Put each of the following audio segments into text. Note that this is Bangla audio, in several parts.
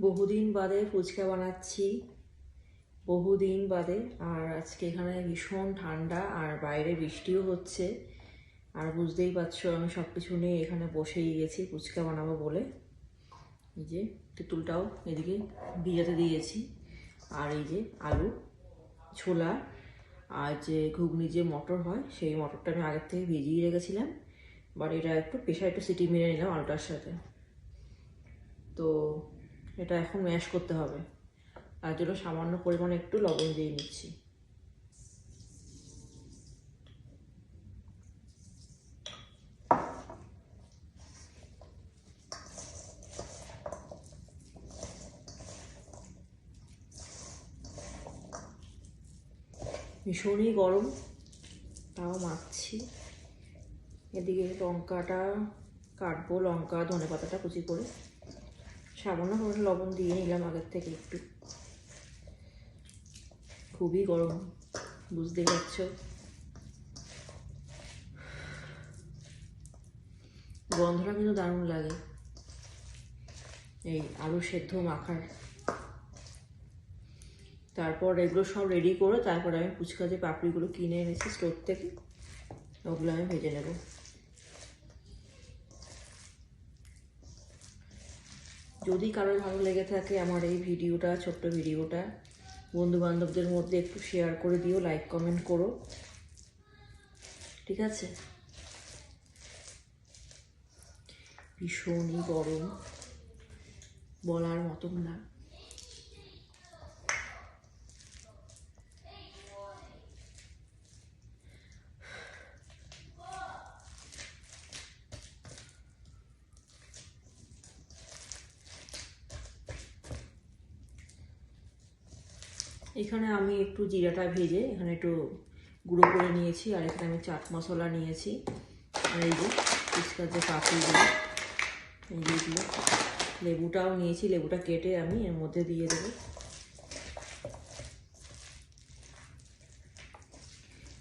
বহুদিন বাদে ফুচকা বানাচ্ছি। বহুদিন বাদে। আর আজকে এখানে ভীষণ ঠান্ডা আর বাইরে বৃষ্টিও হচ্ছে। আর বুঝতেই পারছ, আমি সব কিছু নিয়ে এখানে বসেই গেছি, ফুচকা বানাবো বলে। এই যে, তেঁতুলটাও এদিকে ভিজাতে দিয়েছি। আর এই যে, আলু, ছোলা, আর যে ঘুগনি যে মটর হয়, সেই মটরটা আমি আগের থেকে ভিজিয়ে রেখেছিলাম। বাট এটা একটু প্রেশার একটু সিটি মেরে নিলাম আলুটার সাথে। তো এটা এখন ম্যাশ করতে হবে। তার জন্য সামান্য পরিমাণে একটু লবণ দিয়ে নিচ্ছি। ভীষণই গরম, তাও মাখছি। এদিকে লঙ্কাটা, কাটবো লঙ্কা ধনে পাতাটা কুচি করে। সামান্য করে লবণ দিয়ে নিলাম আগের থেকে একটু। খুবই গরম বুঝতেই পারছ? গন্ধটা কিন্তু দারুণ লাগে। এই আলু সেদ্ধ মাখার। তারপর এগুলো সব রেডি করে তারপরে আমি ফুচকা যে পাপড়িগুলো কিনে এনেছি স্টোর থেকে, ওগুলো আমি ভেজে নেব। যদি কারোর ভালো লেগে থাকে আমার এই ভিডিওটা, ছোট্ট ভিডিওটা বন্ধু বান্ধবদের মধ্যে একটু শেয়ার করে দিও লাইক কমেন্ট করো। ঠিক আছে? ভীষণই গরম, বলার মতন না। এখানে আমি একটু জিরাটা ভেজে এখানে একটু গুঁড়ো করে নিয়েছি, আর এখানে আমি চাট মশলা নিয়েছি। আর এই যে ফুচকার যে পাপড়িগুলো এই যেগুলো লেবুটাও নিয়েছি, লেবুটা কেটে আমি এর মধ্যে দিয়ে দেবো।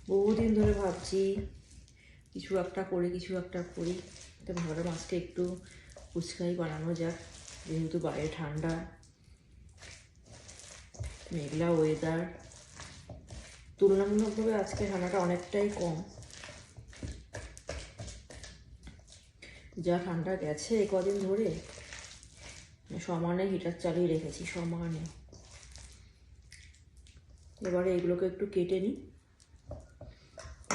বহুদিন ধরে ভাবছি কিছু একটা করি, কিছু একটা করি। তো ভাবলাম আজকে একটু ফুচকাই বানানো যাক, যেহেতু বাইরে ঠান্ডা। মেঘলা ওয়েদার তুলনামূলকভাবে আজকে ঠান্ডাটা অনেকটাই কম। যা ঠান্ডা গেছে কদিন ধরে, সমানে হিটার চালিয়ে রেখেছি, সমানে। এবারে এগুলোকে একটু কেটে নিই।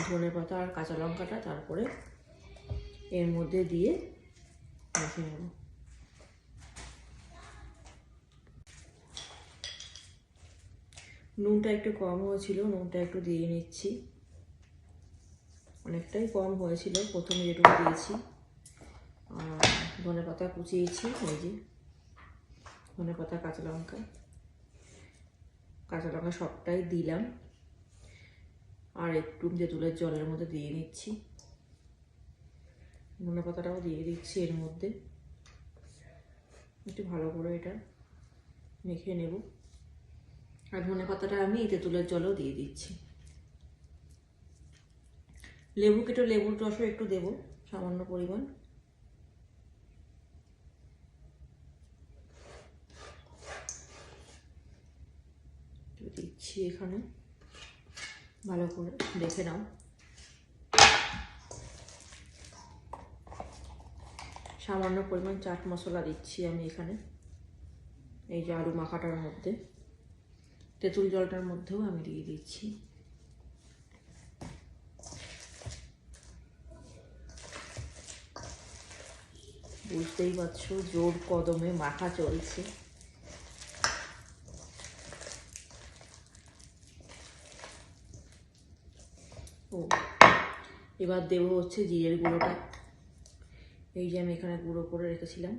ধনে পাতা আর কাঁচা লঙ্কাটা তারপরে এর মধ্যে দিয়ে মেখে নেব। নুনটা একটু কম হয়েছিল, নুনটা একটু দিয়ে নিচ্ছি। অনেকটাই কম হয়েছিল, প্রথমে যেটুকু দিয়েছি। আর ধনে পাতা কুচিয়েছি, এই যে ধনে পাতা, কাঁচা লঙ্কা। কাঁচা লঙ্কা সবটাই দিলাম। আর একটু তেঁতুলের জলের মধ্যে দিয়ে নিচ্ছি। ধনে পাতাটাও দিয়ে দিচ্ছি এর মধ্যে। একটু ভালো করে এটা মেখে নেব। আর ধনে পাতাটা আমি তেঁতুলের জলও দিয়ে দিচ্ছি। লেবু কেটে লেবুর রসও একটু দেব, সামান্য পরিমাণ। দিচ্ছি এখানে। ভালো করে দেখে নাও। সামান্য পরিমাণ চাট মশলা দিচ্ছি আমি এখানে, এই যে আলু মাখাটার মধ্যে। তেঁতুল জলটার মধ্যেও আমি দিয়ে দিচ্ছি। বুঝতেই পারছ, জোর কদমে মাখা চলছে। ও, এবার দেবো হচ্ছে জিরের গুঁড়োটা। এই যে আমি এখানে গুঁড়ো করে রেখেছিলাম।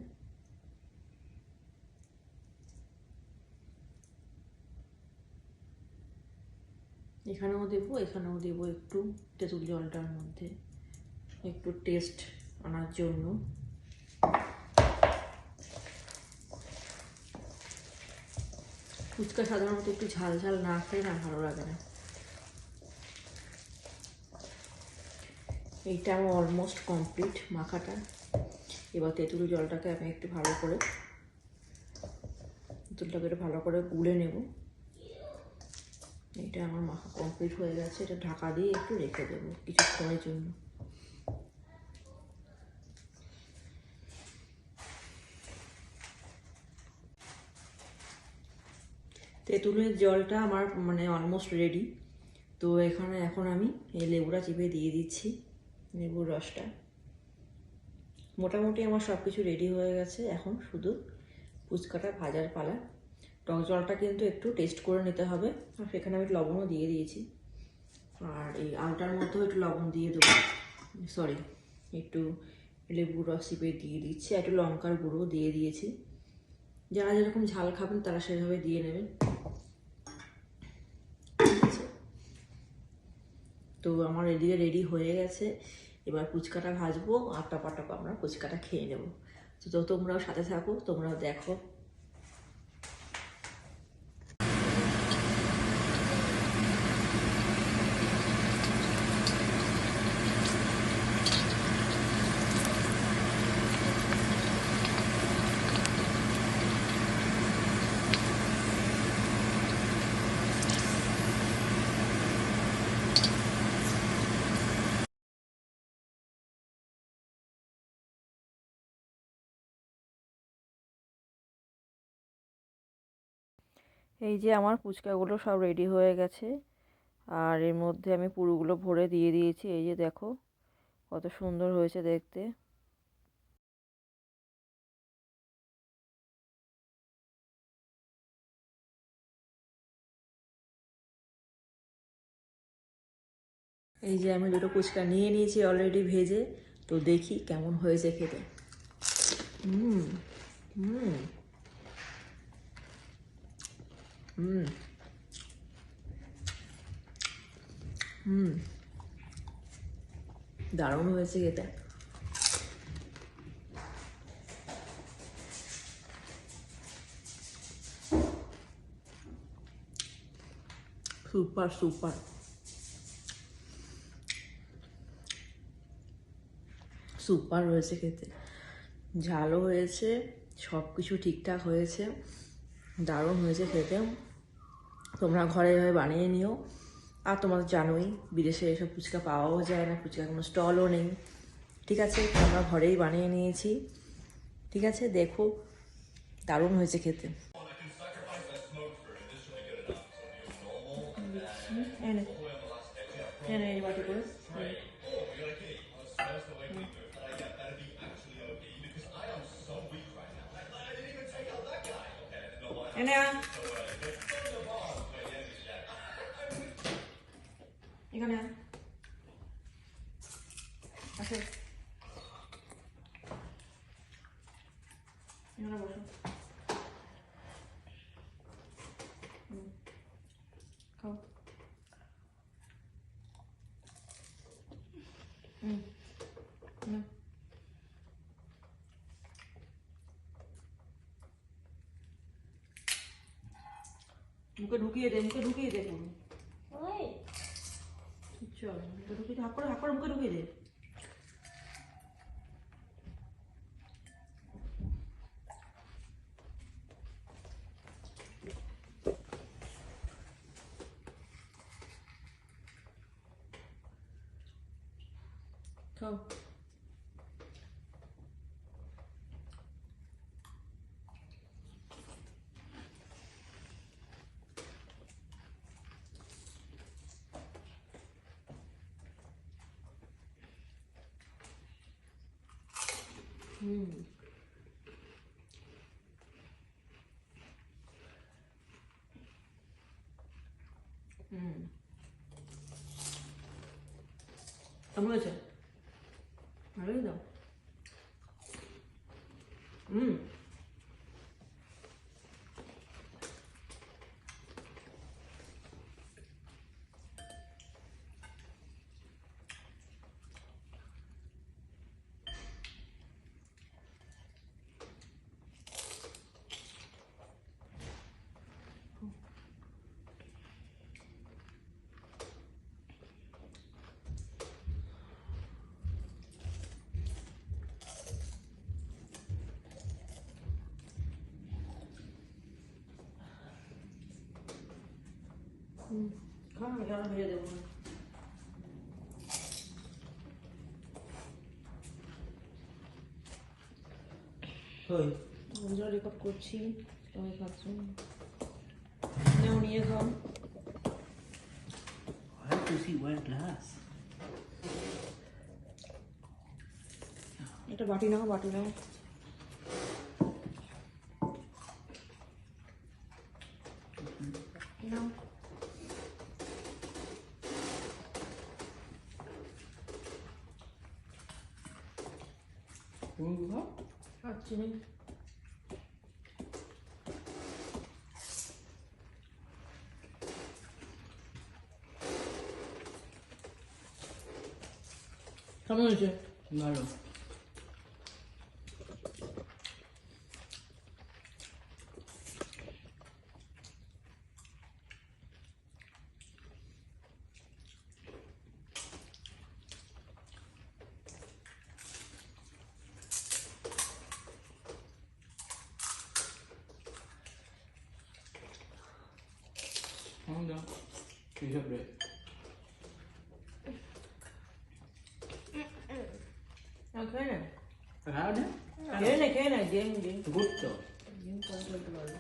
এখানেও দেবো এখানেও দেবো একটু তেঁতুল জলটার মধ্যে। একটু টেস্ট আনার জন্য। ফুচকা সাধারণত একটু ঝাল ঝাল না খেলে না ভালো লাগে না। এইটা আমার অলমোস্ট কমপ্লিট মাখাটা। এবার তেঁতুল জলটাকে আমি একটু ভালো করে, তেঁতুলটাকে একটু ভালো করে গুলে নেব। এটা আমার মাখা কমপ্লিট হয়ে গেছে, এটা ঢাকা দিয়ে একটু রেখে দেবো কিছুক্ষণের জন্য। তেঁতুলের জলটা আমার মানে অলমোস্ট রেডি তো এখানে এখন আমি এই লেবুটা চিপে দিয়ে দিচ্ছি, লেবুর রসটা। মোটামুটি আমার সব কিছু রেডি হয়ে গেছে, এখন শুধু ফুচকাটা ভাজার পালা। টক জলটা কিন্তু একটু টেস্ট করে নিতে হবে। আর সেখানে আমি লবণও দিয়ে দিয়েছি। আর এই আলটার মধ্যেও একটু লবণ দিয়ে দেবো। সরি একটু লেবুর রস চিপে দিয়ে দিচ্ছি একটু লঙ্কার গুঁড়ো দিয়ে দিয়েছি। যারা যেরকম ঝাল খাবেন তারা সেভাবে দিয়ে নেবেন। তো আমার এদিকে রেডি হয়ে গেছে। এবার ফুচকাটা ভাজবো আর টপা টপা আমরা ফুচকাটা খেয়ে নেব। তো তোমরাও সাথে থাকো, তোমরাও দেখো। এই যে আমার ফুচকাগুলো সব রেডি হয়ে গেছে। আর এর মধ্যে আমি পুরোগুলো ভরে দিয়ে দিয়েছি। এই যে দেখো, কত সুন্দর হয়েছে দেখতে। এই যে আমি দুটো ফুচকা নিয়ে নিয়েছি অলরেডি ভেজে। তো দেখি কেমন হয়েছে খেতে। হুম হুম। হুম হুম দারুণ হয়েছে খেতে। সুপার সুপার সুপার হয়েছে খেতে। ঝালও হয়েছে সব কিছু ঠিকঠাক হয়েছে। দারুণ হয়েছে খেতে। তোমরা ঘরে এভাবে বানিয়ে নিও। আর তোমরা জানোই, বিদেশে এসব ফুচকা পাওয়াও যায় না ফুচকা কোনো স্টলও নেই। ঠিক আছে, আমরা ঘরেই বানিয়ে নিয়েছি। ঠিক আছে, দেখো, দারুণ হয়েছে খেতে। এনে এনে এই বাটি করে এনে আয়। এখানে আয়। আসো এখানে বসো হুম। খাও হুম নাও। মুখে ঢুকিয়ে দে মুখে ঢুকিয়ে দে পুরো চল দে হাক করে হাক করে মুখে ঢুকিয়ে দে। খাও হুম হুম কেমন হয়েছে ভালোই দাও হুম হুম খা আমি কেন ভেজে দেবো বন্ধুরা রেকর্ড করছি সবাই খাচ্ছ নাও নিয়ে খাও I have to see glass. একটা বাটি নাও বাটি নাও। নাও। খাচ্ছি না কেমন হয়েছে ভালো Calm down. Piece of bread. আর খেয়ে নে Allowed it? খেয়ে নে খেয়ে নে game game Good though. Game করে ফেলতে পারবে